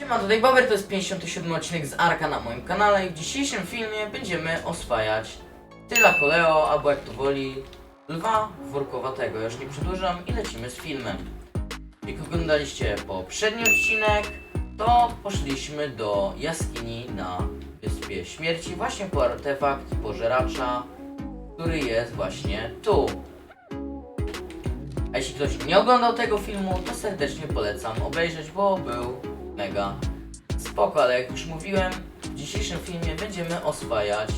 Siema, tutaj Bober, to jest 57 odcinek z Arka na moim kanale i w dzisiejszym filmie będziemy oswajać Tyla Koleo, albo jak to woli, lwa workowatego. Ja już nie przedłużam i lecimy z filmem. Jak oglądaliście poprzedni odcinek, to poszliśmy do jaskini na Wyspie Śmierci właśnie po artefakt pożeracza, który jest właśnie tu. A jeśli ktoś nie oglądał tego filmu, to serdecznie polecam obejrzeć, bo był mega spoko, ale jak już mówiłem, w dzisiejszym filmie będziemy oswajać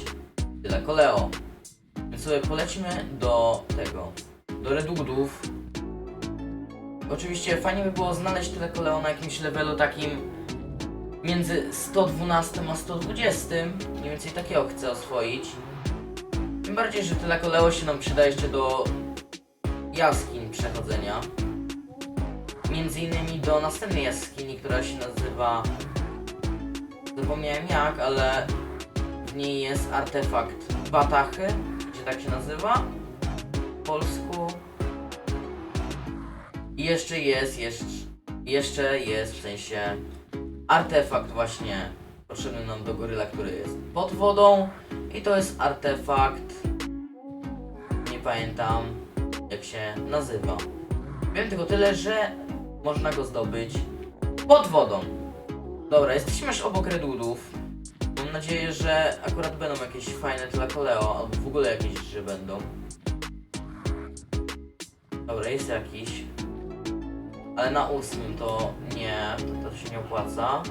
tyle koleo. Więc sobie polecimy do tego, do redudów. Oczywiście fajnie by było znaleźć tyle koleo na jakimś levelu takim między 112 a 120. Mniej więcej takiego chcę oswoić. Tym bardziej, że tyle koleo się nam przyda jeszcze do jaskiń przechodzenia. Między innymi do następnej jaskini, która się nazywa. Zapomniałem jak, ale w niej jest artefakt Batachy, gdzie tak się nazywa. W polsku. I jeszcze jest, jeszcze, jeszcze jest w sensie artefakt właśnie potrzebny nam do goryla, który jest pod wodą. I to jest artefakt. Nie pamiętam jak się nazywa. Wiem tylko tyle, że można go zdobyć pod wodą. Dobra, jesteśmy już obok redudów. Mam nadzieję, że akurat będą jakieś fajne tlakoleo, albo w ogóle jakieś, że będą. Dobra, jest jakiś. Ale na ósmym to nie, to, to się nie opłaca.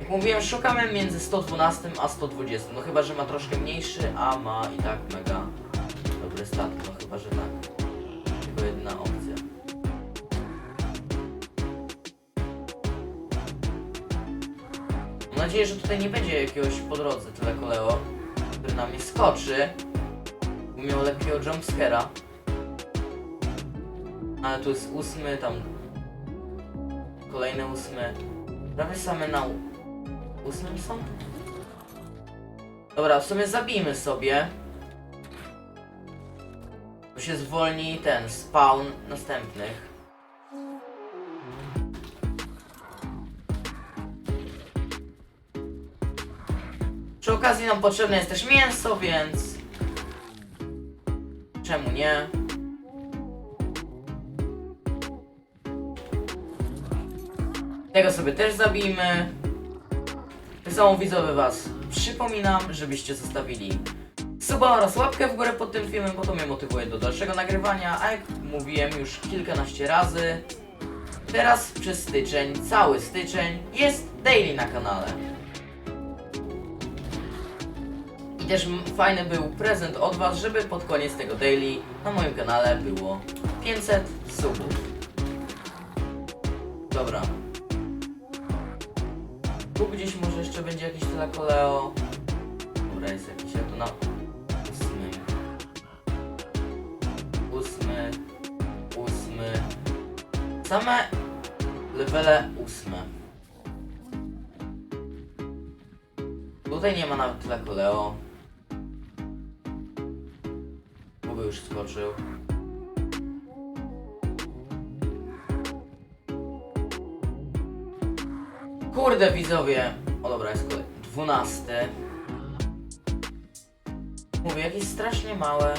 Jak mówiłem, szukamy między 112 a 120. No chyba, że ma troszkę mniejszy, a ma i tak mega dobry stat. No chyba, że tak. Nadzieję, że tutaj nie będzie jakiegoś po drodze tyle koleo, który na mnie skoczy. Bo Miał lekkiego jumpscare'a. Ale tu jest ósmy, tam kolejne ósmy. Prawie same na ósmym są? Dobra, w sumie zabijmy sobie. Bo się zwolni ten spawn następnych. Okazji nam potrzebne jest też mięso, więc... Czemu nie? Tego sobie też zabijmy. Samo widzowie was przypominam, żebyście zostawili suba oraz łapkę w górę pod tym filmem, bo to mnie motywuje do dalszego nagrywania, a jak mówiłem już kilkanaście razy, teraz przez styczeń, cały styczeń jest daily na kanale. I też fajny był prezent od was, żeby pod koniec tego daily na moim kanale było 500 subów. Dobra. Tu gdzieś może jeszcze będzie jakiś telekoleo. Dobra, jest jakiś, ja to na ósmym. Ósmy. Ósmy. Same levele ósme. Tutaj nie ma nawet telekoleo. Bo Kurde widzowie. O dobra, jest kolej. Dwunasty. Mówię, jakieś strasznie małe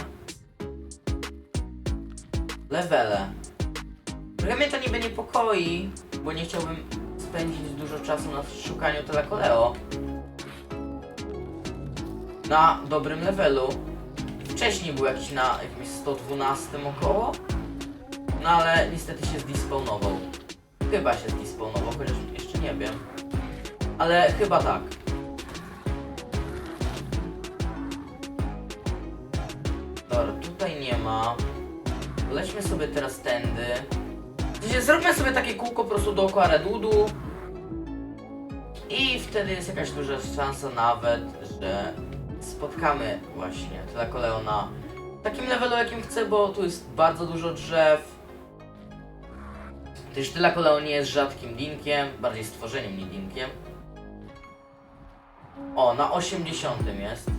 levele. Trochę mnie to niby niepokoi, bo nie chciałbym spędzić dużo czasu na szukaniu telekoleo. Na dobrym levelu. Wcześniej był jakiś na jakimś 112 około. No ale niestety się zdespawnował. Chyba się zdespawnował, chociaż jeszcze nie wiem. Ale chyba tak. Dobra, tutaj nie ma. Lećmy sobie teraz tędy. Zróbmy sobie takie kółko po prostu dookoła Redudu. I wtedy jest jakaś duża szansa nawet, że spotkamy właśnie Tlakoleo na takim levelu jakim chcę, bo tu jest bardzo dużo drzew. Też Tlakoleo nie jest rzadkim linkiem, bardziej stworzeniem niż linkiem. O, na 80 jest.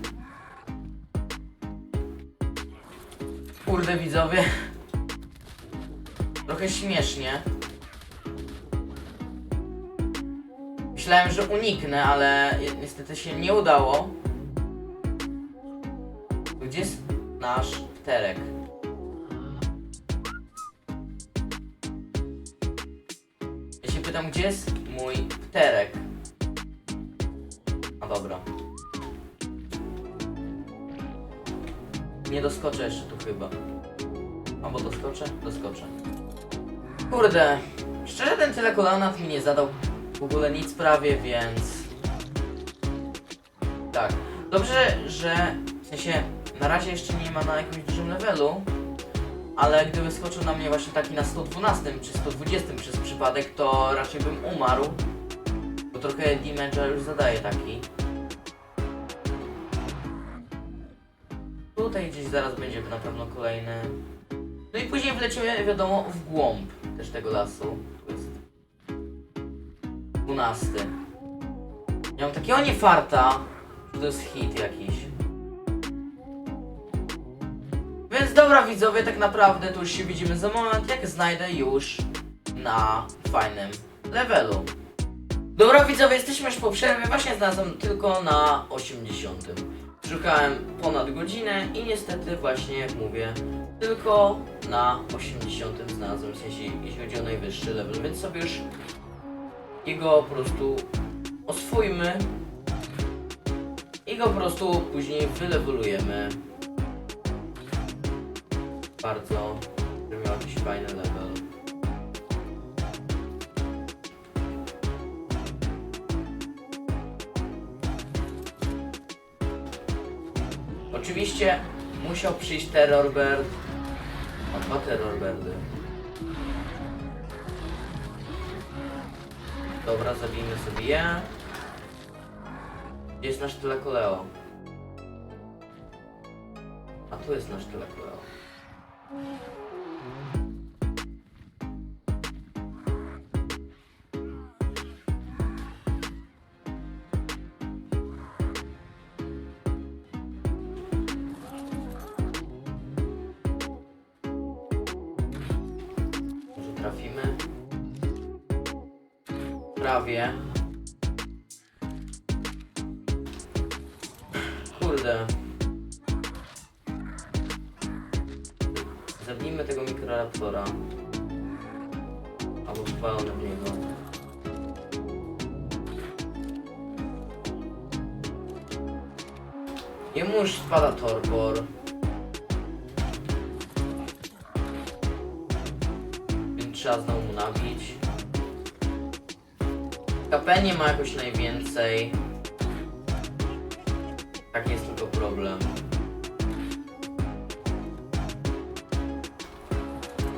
Kurde widzowie. Trochę śmiesznie. Myślałem, że uniknę, ale ni- niestety się nie udało. Gdzie jest nasz pterek? Ja się pytam, gdzie jest mój pterek? A dobra. Nie doskoczę jeszcze tu chyba. Albo doskoczę? Doskoczę. Kurde, szczerze ten telekolonat mi nie zadał w ogóle nic prawie, więc... Tak. Dobrze, że w sensie na razie jeszcze nie ma na jakimś dużym levelu, ale gdyby skoczył na mnie właśnie taki na 112 czy 120 przez przypadek, to raczej bym umarł, bo trochę damage'a już zadaje taki. Tutaj gdzieś zaraz będzie na pewno kolejny. No i później wlecimy, wiadomo, w głąb też tego lasu. Tu jest 12. Ja mam takiego niefarta, że to jest hit jakiś. Dobra widzowie, tak naprawdę to już się widzimy za moment, jak znajdę już na fajnym levelu. Dobra widzowie, jesteśmy już po przerwie, właśnie znalazłem tylko na 80. Szukałem ponad godzinę i niestety właśnie jak mówię, tylko na 80 znalazłem, w sensie jeśli chodzi o najwyższy level, więc sobie już jego po prostu oswójmy i go po prostu później wylewelujemy bardzo, żeby miał jakiś fajny level. Oczywiście musiał przyjść Terrorbird. O, dwa Terrorbirdy. Dobra, zabijmy sobie je. Gdzie jest nasz Telekoleo? A tu jest nasz Telekoleo. Może trafimy? Prawie. Mikroraptora. Albo zwalony w niego. Jemu już spada torpor. Więc trzeba znowu mu nabić. KP nie ma jakoś najwięcej. Tak jest tylko problem.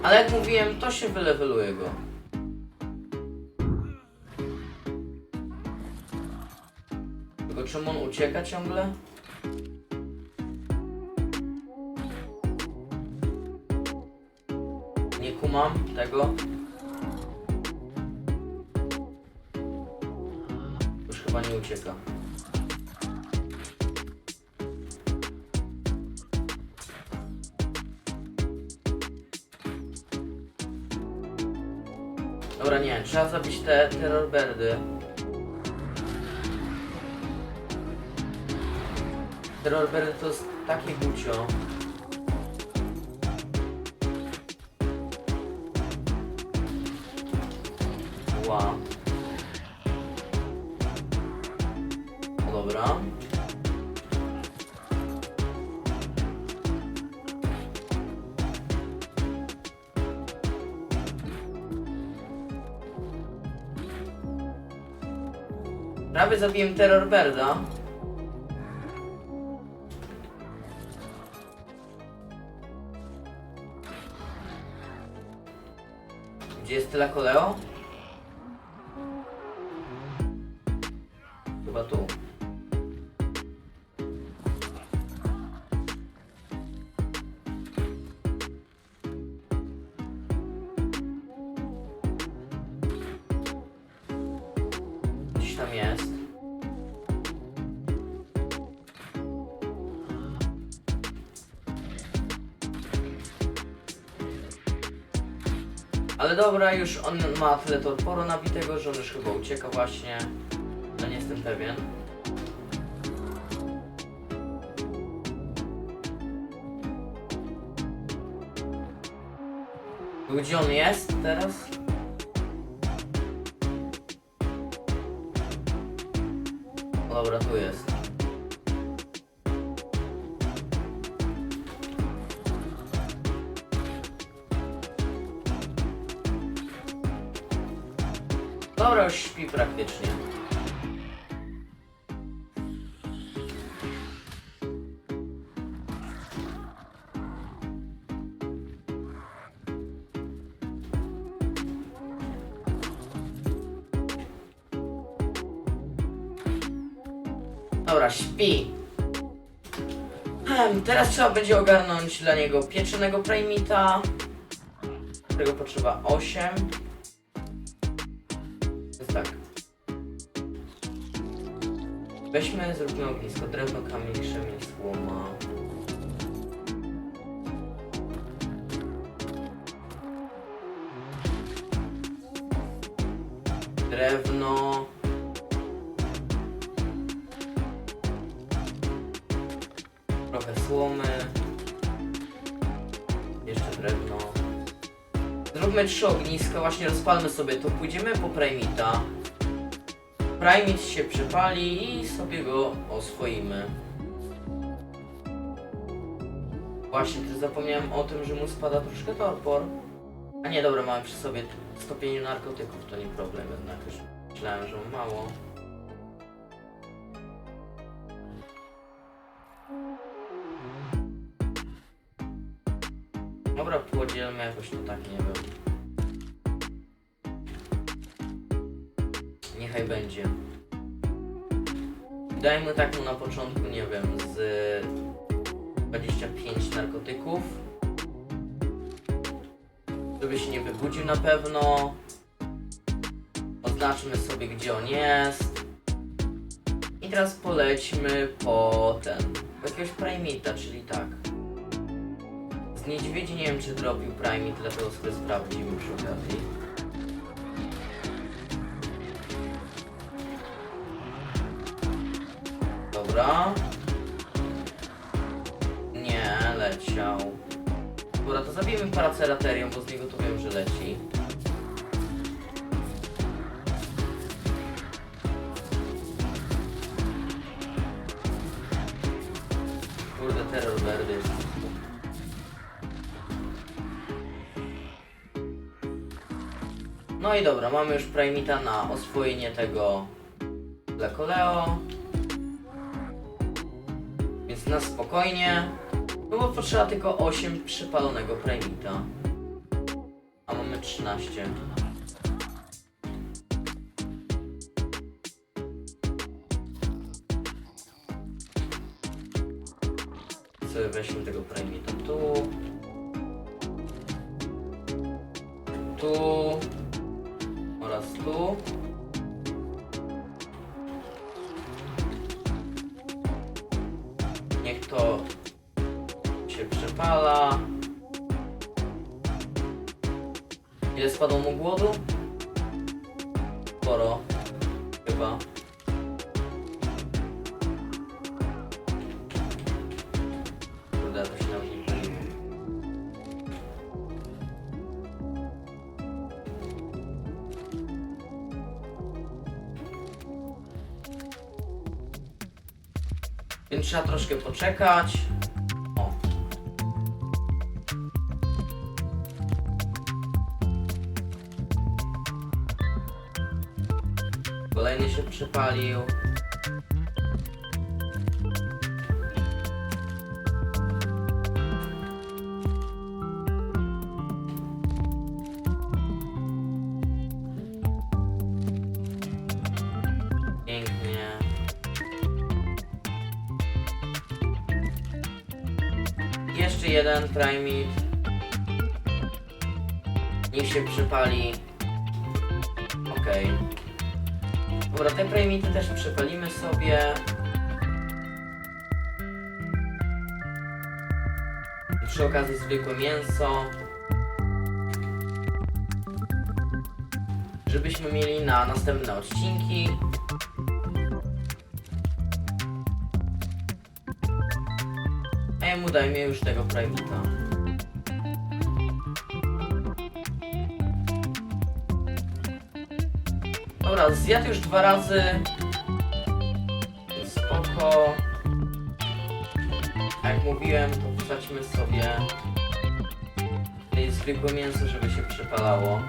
Ale jak mówiłem, to się wyleweluje go. Tylko czemu on ucieka ciągle? Nie kumam tego. Już chyba nie ucieka. Trzeba zabić te terrorbirdy. Terrorbirdy to jest takie gucio. Zabiłem Terrorbirda. Gdzie jest Telekoleo? Chyba tu. Gdzieś tam jest. Ale dobra, już on ma tyle torporu nabitego, że on już chyba ucieka właśnie. No nie jestem pewien. Gdzie on jest teraz? Dobra, tu jest. Już śpi praktycznie. Dobra, śpi. Em, Teraz trzeba będzie ogarnąć dla niego pieczonego primita. Tego potrzeba 8. Weźmy, zróbmy ognisko. Drewno, kamień, krzemień, słoma. Drewno. Trochę słomy. Jeszcze drewno. Zróbmy trzy ogniska, właśnie rozpalmy sobie to. Pójdziemy po Primita. Primit się przypali i sobie go oswoimy. Właśnie, też zapomniałem o tym, że mu spada troszkę torpor. A nie, dobra, mamy przy sobie stopień narkotyków, to nie problem jednak. Już myślałem, że mało. Dobra, podzielmy jakoś to tak, nie wiem. Niechaj będzie. Dajmy tak mu na początku, nie wiem, z 25 narkotyków. Żeby się nie wybudził na pewno. Oznaczmy sobie, gdzie on jest. I teraz polećmy po ten, po jakiegoś primita, czyli tak. Z niedźwiedzi nie wiem, czy drobił primit, dlatego sobie sprawdzimy przy okazji. Zabijemy paraceraterium, bo z niego to wiem, że leci. Kurde, terror werdy. No i dobra, mamy już Primita na oswojenie tego Lekoleo. Więc na spokojnie. Bo potrzeba tylko 8 przypalonego Primita. A mamy 13. Sobie weźmy tego Primita tu. Tu. Oraz tu. Niech to się przepala. Ile spadło mu głodu? Sporo. Chyba. Kurde, to. Więc trzeba troszkę poczekać. Przypalił. Pięknie. Jeszcze jeden primit. Niech się przypali. Dobra, te primity też przypalimy sobie. Przy okazji zwykłe mięso. żebyśmy mieli na następne odcinki. A ja mu dajmy już tego privata. Dobra, zjadł już dwa razy. Spoko. Jak mówiłem, to sobie zwykłe mięso, żeby się przepalało.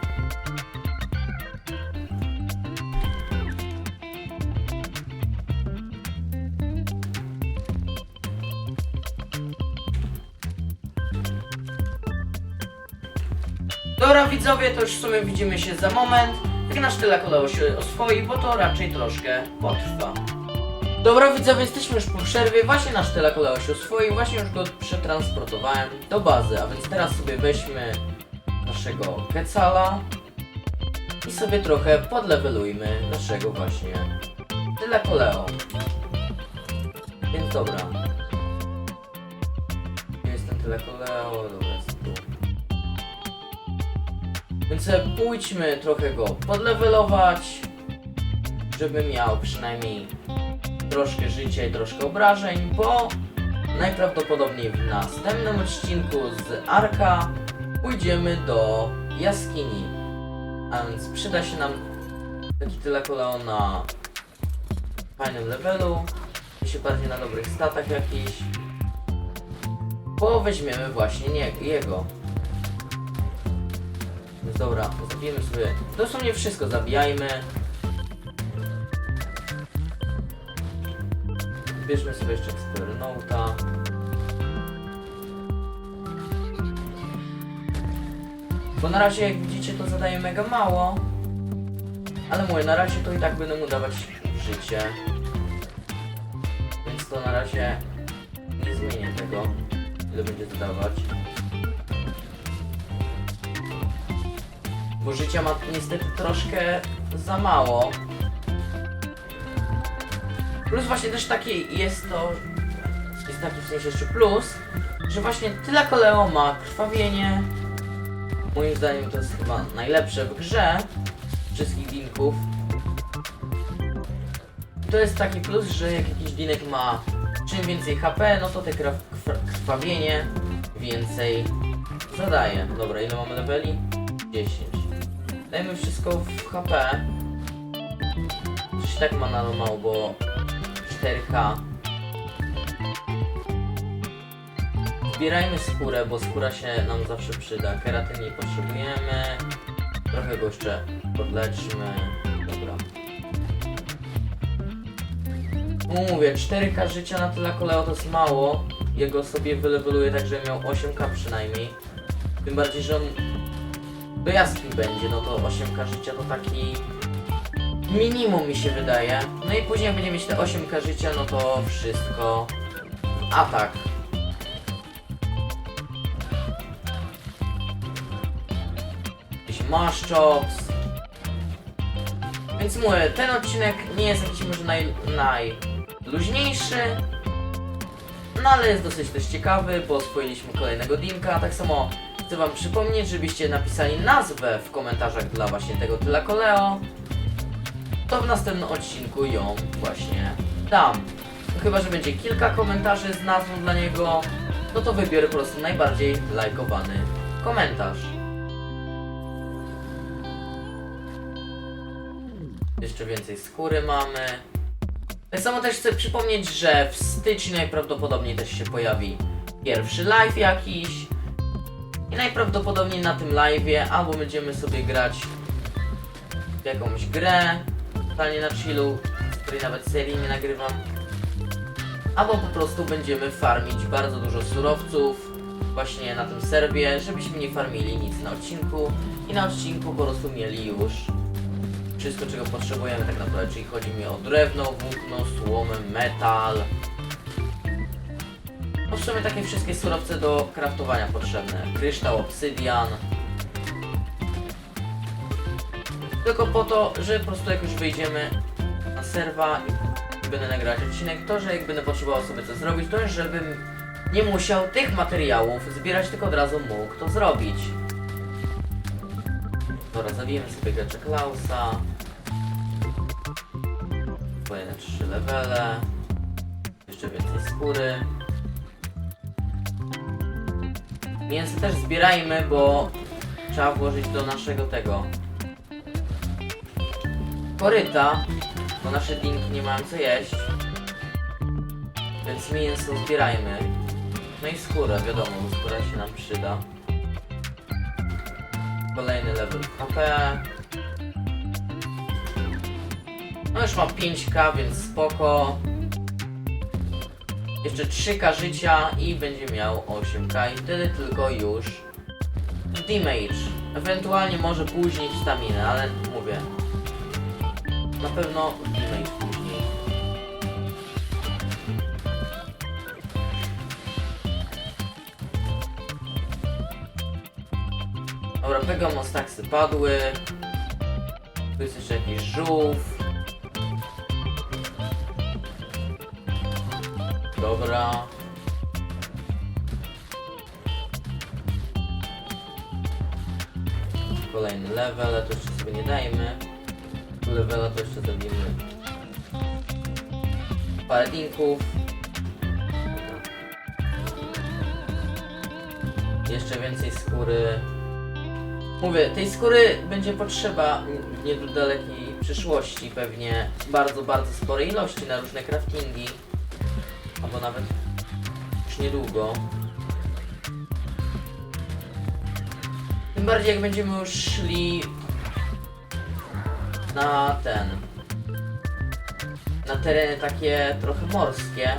Dobra widzowie, to już w sumie widzimy się za moment. Nasz telekoleo się oswoi, bo to raczej troszkę potrwa. Dobra widzowie, jesteśmy już po przerwie, właśnie nasz telekoleo się oswoił, właśnie już go przetransportowałem do bazy, a więc teraz sobie weźmy naszego Quetzala i sobie trochę podlewelujmy naszego właśnie telekoleo. Więc dobra. Gdzie jest ten telekoleo? Dobra. Więc pójdźmy trochę go podlewelować, żeby miał przynajmniej troszkę życia i troszkę obrażeń, bo najprawdopodobniej w następnym odcinku z Arka pójdziemy do jaskini. A więc przyda się nam taki telekoleo na fajnym levelu, się bardziej na dobrych statach jakiś, bo weźmiemy właśnie nie, jego. Dobra, zabijemy sobie dosłownie wszystko, zabijajmy. Bierzmy sobie jeszcze Explorenouta. Bo na razie, jak widzicie, to zadaje mega mało. Ale mówię, na razie to i tak będę mu dawać życie. Więc to na razie nie zmienię tego, ile będzie zadawać. Bo życia ma niestety troszkę za mało. Plus właśnie też taki jest to, jest taki w sensie jeszcze plus, że właśnie tyle koleo ma krwawienie. Moim zdaniem to jest chyba najlepsze w grze wszystkich dinków. To jest taki plus, że jak jakiś dinek ma czym więcej HP, no to te krw krw- krwawienie więcej zadaje. Dobra, ile mamy leveli? 10. Dajmy wszystko w HP. Coś tak ma na mało, bo 4K. Zbierajmy skórę, bo skóra się nam zawsze przyda. Keratyny nie potrzebujemy. Trochę go jeszcze podleczmy. Dobra. Mówię, 4K życia na tyle koleo to jest mało. Jego sobie wyleweluję tak, żeby miał 8K przynajmniej. Tym bardziej, że on do jaskiń będzie, no to 8K życia to taki minimum mi się wydaje. No i później jak będzie mieć te 8k życia, no to wszystko atak. Jakiś maszczops. Więc mówię, ten odcinek nie jest jakiś może naj, najluźniejszy, no ale jest dosyć też ciekawy, bo oswoiliśmy kolejnego dinka. Tak samo chcę wam przypomnieć, żebyście napisali nazwę w komentarzach dla właśnie tego Tylakoleo to w następnym odcinku ją właśnie dam. No chyba, że będzie kilka komentarzy z nazwą dla niego, no to wybiorę po prostu najbardziej lajkowany komentarz. Jeszcze więcej skóry mamy. Tak samo też chcę przypomnieć, że w styczniu najprawdopodobniej też się pojawi pierwszy live jakiś. I najprawdopodobniej na tym live'ie albo będziemy sobie grać w jakąś grę, totalnie na chillu, której nawet serii nie nagrywam. Albo po prostu będziemy farmić bardzo dużo surowców właśnie na tym serwie, żebyśmy nie farmili nic na odcinku i na odcinku po prostu mieli już wszystko czego potrzebujemy tak naprawdę, czyli chodzi mi o drewno, włókno, słomę, metal. Sumie takie wszystkie surowce do craftowania potrzebne. Kryształ, obsydian. Tylko po to, że po prostu jak już wyjdziemy na serwa i będę nagrywać odcinek, to że jak będę potrzebował sobie coś zrobić, to żebym nie musiał tych materiałów zbierać, tylko od razu mógł to zrobić. Dobra, zabijemy sobie gracza Klausa. Kolejne trzy levele. Jeszcze więcej skóry. Mięso też zbierajmy, bo trzeba włożyć do naszego tego koryta, bo nasze dinki nie mają co jeść. Więc mięso zbierajmy. No i skórę, wiadomo, skóra się nam przyda. Kolejny level HP. No już ma 5k, więc spoko. Jeszcze 3k życia i będzie miał 8k i wtedy tylko już damage. Ewentualnie może później staminę, ale mówię. Na pewno damage później. Dobra, Pegamostaksy padły. Tu jest jeszcze jakiś żółw. Kolejny level, to jeszcze sobie nie dajmy. Tu levela to jeszcze zabijmy. Parę. Dobra. Jeszcze więcej skóry. Mówię, tej skóry będzie potrzeba w niedalekiej przyszłości pewnie bardzo, bardzo sporej ilości na różne craftingi. Albo nawet już niedługo. Tym bardziej jak będziemy już szli na ten na tereny takie trochę morskie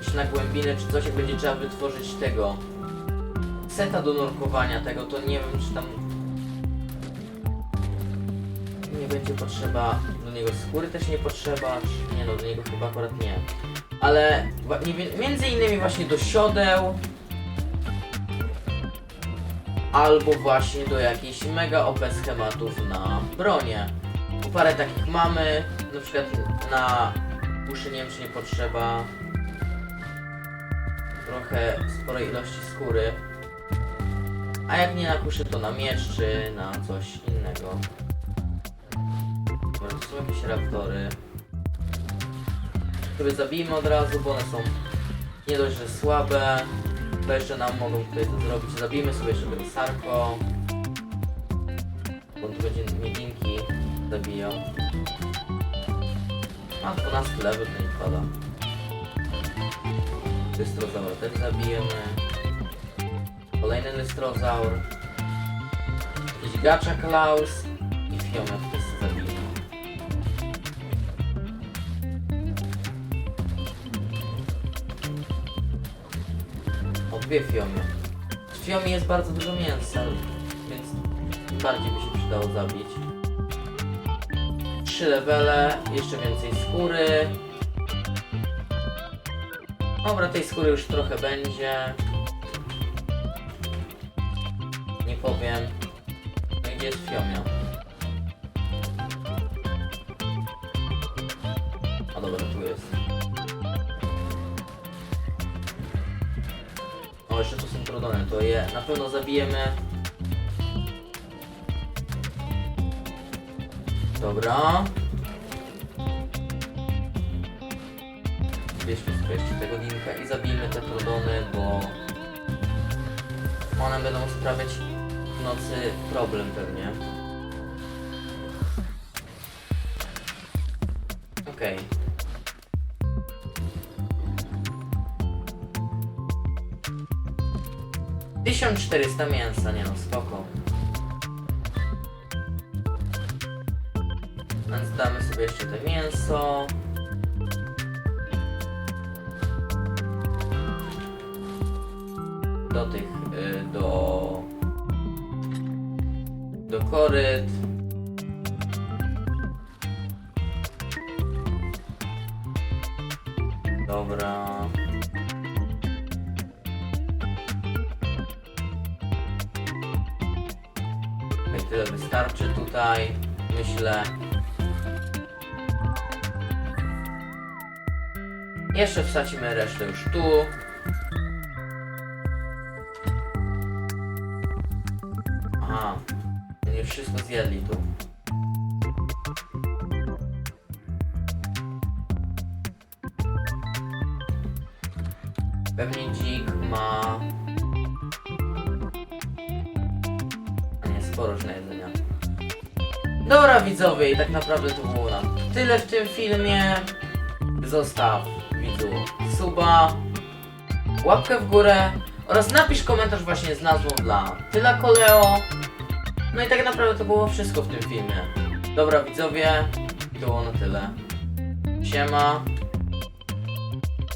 czy na głębiny czy coś jak będzie trzeba wytworzyć tego seta do nurkowania tego to nie wiem czy tam nie będzie potrzeba do niego skóry też nie potrzeba czy nie no do niego chyba akurat nie ale między innymi właśnie do siodeł albo właśnie do jakichś mega OP schematów na bronię. Bo parę takich mamy, na przykład na uszy nie wiem czy nie potrzeba trochę sporej ilości skóry. A jak nie na kuszy to na miecz czy na coś innego. To są jakieś raptory. Które zabijmy od razu, bo one są nie dość, że słabe, to jeszcze nam mogą tutaj to zrobić. Zabijmy sobie jeszcze tego Sarko. Bo tu będzie zabijał. A 12 level to nie wpada. Lystrozaur też zabijemy. Kolejny lystrozaur. Jakiś gacza Klaus i Fiomek dwie fiomy. W fiomie jest bardzo dużo mięsa, więc bardziej by się przydało zabić. Trzy levele, jeszcze więcej skóry. Dobra, tej skóry już trochę będzie. Nie powiem. Gdzie jest fiomia? Trodone, to je na pewno zabijemy. Dobra. Bierzmy sobie jeszcze tego linka i zabijmy te trodony, bo one będą sprawiać w nocy problem pewnie. Okej. 1400 mięsa, nie no, spoko. Więc damy sobie jeszcze te mięso. Do tych, y, do... Do koryt. Jeszcze wsadzimy resztę już tu. Aha, już wszystko zjedli tu. Pewnie dzik ma... A nie, sporo już na jedzenia. Dobra widzowie, i tak naprawdę to było na tyle w tym filmie. Zostaw łapkę w górę oraz napisz komentarz właśnie z nazwą dla Tyla Koleo. No i tak naprawdę to było wszystko w tym filmie. Dobra widzowie, to było na tyle. Siema.